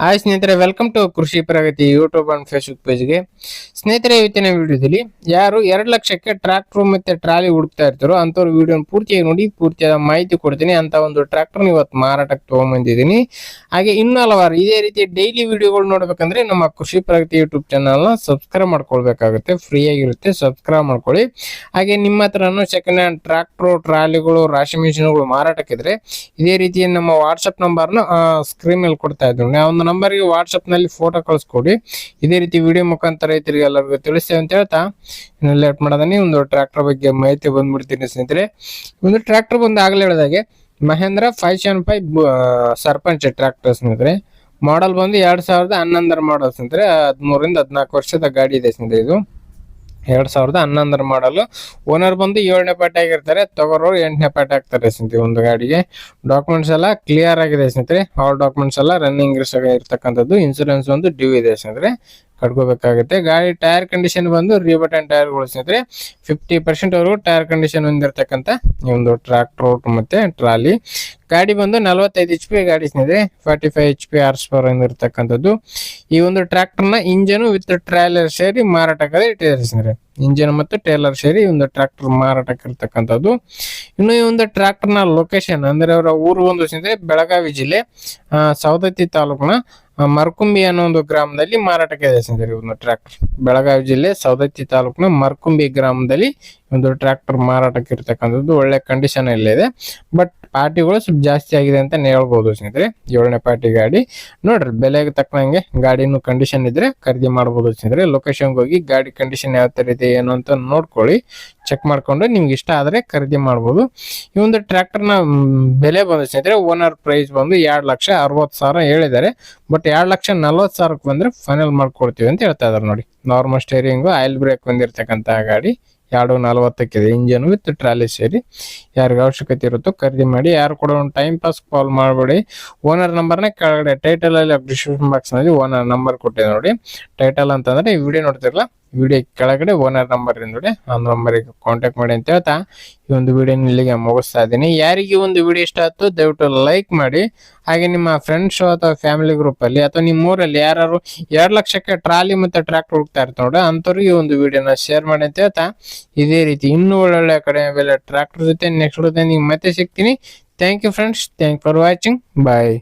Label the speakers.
Speaker 1: Hi ಸ್ನೇಹಿತರೆ welcome to Krishi Pragati YouTube and Facebook ಪೇಜ್ಗೆ ಸ್ನೇಹಿತರೆ, ಇವತ್ತಿನ ವಿಡಿಯೋದಲ್ಲಿ ಯಾರು ಎರಡು ಲಕ್ಷಕ್ಕೆ ಟ್ರಾಕ್ಟರ್ ಮತ್ತೆ ಟ್ರಾಲಿ ಹುಡುಕ್ತಾ ಇರ್ತಾರೋ ಅಂಥವ್ರು ವಿಡಿಯೋನ ಪೂರ್ತಿಯಾಗಿ ನೋಡಿ, ಪೂರ್ತಿಯಾದ ಮಾಹಿತಿ ಕೊಡ್ತೀನಿ ಅಂತ ಒಂದು ಟ್ರಾಕ್ಟರ್ ಇವತ್ತು ಮಾರಾಟಕ್ಕೆ ತೊಗೊಂಬಂದಿದ್ದೀನಿ ಹಾಗೆ ಇನ್ನೂ ಹಲವಾರು ಇದೇ ರೀತಿ ಡೈಲಿ ವಿಡಿಯೋಗಳು ನೋಡ್ಬೇಕಂದ್ರೆ ನಮ್ಮ ಕೃಷಿ ಪ್ರಗತಿ ಯೂಟ್ಯೂಬ್ ಚಾನಲ್ನ ಸಬ್ಸ್ಕ್ರೈಬ್ ಮಾಡ್ಕೊಳ್ಬೇಕಾಗುತ್ತೆ. ಫ್ರೀ ಆಗಿರುತ್ತೆ ಸಬ್ಸ್ಕ್ರೈಬ್ ಮಾಡ್ಕೊಳ್ಳಿ. ಹಾಗೆ ನಿಮ್ಮ ಹತ್ರನೂ ಸೆಕೆಂಡ್ ಹ್ಯಾಂಡ್ ಟ್ರಾಕ್ಟರ್ ಟ್ರಾಲಿಗಳು ರಾಶಿ ಮಿಷಿನ್ಗಳು ಮಾರಾಟಕ್ಕಿದ್ರೆ ಇದೇ ರೀತಿ ನಮ್ಮ ವಾಟ್ಸಪ್ ನಂಬರ್ನ ಸ್ಕ್ರೀನ್ ಮೇಲೆ ಕೊಡ್ತಾ ಆ ಒಂದು ನಂಬರ್ಗೆ ವಾಟ್ಸಪ್ನಲ್ಲಿ ಫೋಟೋ ಕಳಿಸ್ಕೊಡಿ. ಇದೇ ರೀತಿ ವಿಡಿಯೋ ಮುಖಾಂತರ ರೈತರಿಗೆ ಎಲ್ಲರಿಗೂ ತಿಳಿಸ್ತೇವೆ ಅಂತ ಹೇಳ್ತಾ, ಇನ್ನು ಲೇಟ್ ಮಾಡೋದನ್ನೇ ಒಂದು ಟ್ರ್ಯಾಕ್ಟರ್ ಬಗ್ಗೆ ಮಾಹಿತಿ ಬಂದ್ಬಿಡ್ತೀನಿ ಸ್ನೇಹಿತರೆ. ಒಂದು ಟ್ರ್ಯಾಕ್ಟರ್ ಬಂದು ಆಗಲೇ ಹೇಳಿದಾಗೆ, Mahindra five seven five Sarpanch tractor ಸ್ನೇಹಿತರೆ. ಮಾಡಲ್ ಬಂದು ಎರಡು ಸಾವಿರದ ಹನ್ನೊಂದರ ಮಾಡಲ್ ಸ್ನೇಹಿತರೆ ಹದಿಮೂರಿಂದ ಹದಿನಾಲ್ಕು ವರ್ಷದ ಗಾಡಿ ಇದೆ ಸ್ನೇಹಿತರೆ ಇದು. ಎರಡ್ ಸಾವಿರದ ಹನ್ನೊಂದರ ಮಾಡಲು ಓನರ್ ಬಂದು ಏಳನೇ ಪಾರ್ಟಿ ಆಗಿರ್ತಾರೆ. ತಗೋರೋರು ಎಂಟನೇ ಪಾರ್ಟಿ ಆಗ್ತಾರೆ ಸ್ನೇಹಿತರೆ ಒಂದು ಗಾಡಿಗೆ. ಡಾಕ್ಯುಮೆಂಟ್ಸ್ ಎಲ್ಲ ಕ್ಲಿಯರ್ ಆಗಿದೆ ಸ್ನೇಹಿತರೆ. ಆಲ್ ಡಾಕ್ಯುಮೆಂಟ್ಸ್ ಎಲ್ಲ ರನ್ನಿಂಗ್ ಇರ್ತಕ್ಕಂಥದ್ದು ಇನ್ಸೂರೆನ್ಸ್ ಒಂದು ಡ್ಯೂ ಇದೆ ಸ್ನೇಹಿತರೆ. ಕಟ್ಕೋಬೇಕಾಗುತ್ತೆ. ಗಾಡಿ ಟೈರ್ ಕಂಡೀಷನ್ ಬಂದು ರಿಬಟನ್ ಟೈರ್ ಸ್ನೇಹಿತರೆ ಫಿಫ್ಟಿ ಪರ್ಸೆಂಟ್ ವರೆಗೂ ಟೈರ್ ಕಂಡೀಷನ್ ಹೊಂದಿರತಕ್ಕಂಥ ಈ ಒಂದು ಟ್ರಾಕ್ಟರ್ ಮತ್ತೆ ಟ್ರಾಲಿ. ಗಾಡಿ ಬಂದು ನಲವತ್ತೈದು ಎಚ್ ಪಿ ಗಾಡಿ ಸ್ನೇಹಿತರೆ forty five H P horse power ಹೊಂದಿರತಕ್ಕಂಥದ್ದು. ಈ ಒಂದು ಟ್ರ್ಯಾಕ್ಟರ್ನ ಇಂಜನು ವಿತ್ ಟ್ರೈಲರ್ ಸೇರಿ ಮಾರಾಟಕ್ಕೆ ಇಟ್ಟಿದ್ದಾರೆ ಸ್ನೇಹಿತರೆ. ಇಂಜನ್ ಮತ್ತು ಟೇಲರ್ ಸೇರಿ ಈ ಒಂದು ಟ್ರ್ಯಾಕ್ಟರ್ ಮಾರಾಟಕ್ಕೆ ಇರ್ತಕ್ಕಂಥದ್ದು. ಇನ್ನು ಈ ಒಂದು ಟ್ರ್ಯಾಕ್ಟರ್ನ ಲೊಕೇಶನ್ ಅಂದ್ರೆ ಅವರ ಊರು ಒಂದು ಸ್ನೇಹಿತರೆ, ಬೆಳಗಾವಿ ಜಿಲ್ಲೆ ಸವದತ್ತಿ ತಾಲೂಕಿನ ಮರ್ಕುಂಬಿ ಅನ್ನೋ ಒಂದು ಗ್ರಾಮದಲ್ಲಿ ಮಾರಾಟಕ್ಕೆ ಇದೆ ಒಂದು ಟ್ರ್ಯಾಕ್ಟರ್ ಬೆಳಗಾವಿ ಜಿಲ್ಲೆ ಸವದತ್ತಿ ತಾಲೂಕಿನ ಮರ್ಕುಂಬಿ ಗ್ರಾಮದಲ್ಲಿ ಒಂದು ಟ್ರ್ಯಾಕ್ಟರ್ ಮಾರಾಟಕ್ಕೆ ಇರ್ತಕ್ಕಂಥದ್ದು ಒಳ್ಳೆ ಕಂಡೀಷನ್ ಇದೆ. ಬಟ್ ಪಾರ್ಟಿಗಳು ಸ್ವಲ್ಪ ಜಾಸ್ತಿ ಆಗಿದೆ ಅಂತ ಹೇಳ್ಬೋದು ಸ್ನೇಹಿತರೆ. ಏಳನೇ ಪಾರ್ಟಿ ಗಾಡಿ. ನೋಡ್ರಿ, ಬೆಲೆಗೆ ತಕ್ಕಂಗೆ ಗಾಡಿನೂ ಕಂಡೀಷನ್ ಇದ್ರೆ ಖರೀದಿ ಮಾಡ್ಬೋದು ಸ್ನೇಹಿತರೆ. ಲೊಕೇಶನ್ಗೆ ಹೋಗಿ ಗಾಡಿ ಕಂಡೀಷನ್ ಯಾವ ತರ ಇದೆ, ಏನು ಅಂತ ನೋಡ್ಕೊಳ್ಳಿ. ಚೆಕ್ ಮಾಡಿಕೊಂಡು ನಿಮ್ಗೆ ಇಷ್ಟ ಆದ್ರೆ ಖರೀದಿ ಮಾಡ್ಬೋದು. ಈ ಒಂದು ಟ್ರ್ಯಾಕ್ಟರ್ನ ಬೆಲೆ ಬಂದು ಸ್ನೇಹಿತರೆ ಓನರ್ ಪ್ರೈಸ್ ಬಂದು ಎರಡು ಲಕ್ಷ ಅರವತ್ತು ಸಾವಿರ ಹೇಳಿದ್ದಾರೆ. ಬಟ್ ಎರಡು ಲಕ್ಷ ನಲ್ವತ್ತು ಸಾವಿರಕ್ಕೆ ಬಂದ್ರೆ ಫೈನಲ್ ಮಾಡ್ಕೊಡ್ತೀವಿ ಅಂತ ಹೇಳ್ತಾ ಇದ್ದಾರೆ ನೋಡಿ. ನಾರ್ಮಲ್ ಸ್ಟೇರಿಂಗು ಆಯಿಲ್ ಬ್ರೇಕ್ ಬಂದಿರತಕ್ಕಂಥ ಗಾಡಿ. ಎರಡು ನಲವತ್ತಕ್ಕಿದೆ ಇಂಜನ್ ವಿತ್ ಟ್ರಾಲಿ ಸೇರಿ. ಯಾರಿಗೆ ಅವಶ್ಯಕತೆ ಇರುತ್ತೋ ಖರೀದಿ ಮಾಡಿ, ಯಾರು ಕೂಡ ಒಂದು ಟೈಮ್ ಪಾಸ್ ಕಾಲ್ ಮಾಡಬೇಡಿ. ಓನರ್ ನಂಬರ್ನ ಕೆಳಗಡೆ ಟೈಟಲ್ ಅಲ್ಲಿ ಡಿಸ್ಕ್ರಿಪ್ಷನ್ ಬಾಕ್ಸ್ನಲ್ಲಿ ಓನರ್ ನಂಬರ್ ಕೊಟ್ಟಿದೆ ನೋಡಿ. ಟೈಟಲ್ ಅಂತಂದ್ರೆ ಈ ವಿಡಿಯೋ ನೋಡ್ತಿರಲ್ಲ ವಿಡಿಯೋ ಕೆಳಗಡೆ ಓನರ್ ನಂಬರ್ ನೋಡಿ. ಆ ನಂಬರಿಗೆ ಕಾಂಟ್ಯಾಕ್ಟ್ ಮಾಡಿ ಅಂತ ಹೇಳ್ತಾ, ಈ ಒಂದು ವಿಡಿಯೋ ಇಲ್ಲಿಗೆ ಮುಗಿಸ್ತಾ ಇದ್ದೀನಿ. ಯಾರಿಗೆ ಒಂದು ವಿಡಿಯೋ ಇಷ್ಟ ಆಯ್ತು ದಯವಿಟ್ಟು ಲೈಕ್ ಮಾಡಿ. ಹಾಗೆ ನಿಮ್ಮ ಫ್ರೆಂಡ್ಸ್ ಅಥವಾ ಫ್ಯಾಮಿಲಿ ಗ್ರೂಪ್ ಅಲ್ಲಿ ಅಥವಾ ನಿಮ್ಮ ಊರಲ್ಲಿ ಯಾರು ಎರಡು ಲಕ್ಷಕ್ಕೆ ಟ್ರಾಲಿ ಮತ್ತೆ ಟ್ರ್ಯಾಕ್ಟರ್ ಹೋಗ್ತಾ ಇರ್ತಾರೆ ನೋಡಿ, ಅಂಥವ್ರಿಗೆ ಒಂದು ವಿಡಿಯೋನ ಶೇರ್ ಮಾಡಿ ಅಂತ ಹೇಳ್ತಾ, ಇದೇ ರೀತಿ ಇನ್ನೂ ಒಳ್ಳೊಳ್ಳೆ ಕಡೆ ಬೆಲೆ ಟ್ರ್ಯಾಕ್ಟರ್ ಜೊತೆ ನೆಕ್ಸ್ಟ್ ಜೊತೆ ನಿಮ್ಗೆ ಮತ್ತೆ ಸಿಗ್ತೀನಿ. Thank you friends thank for watching bye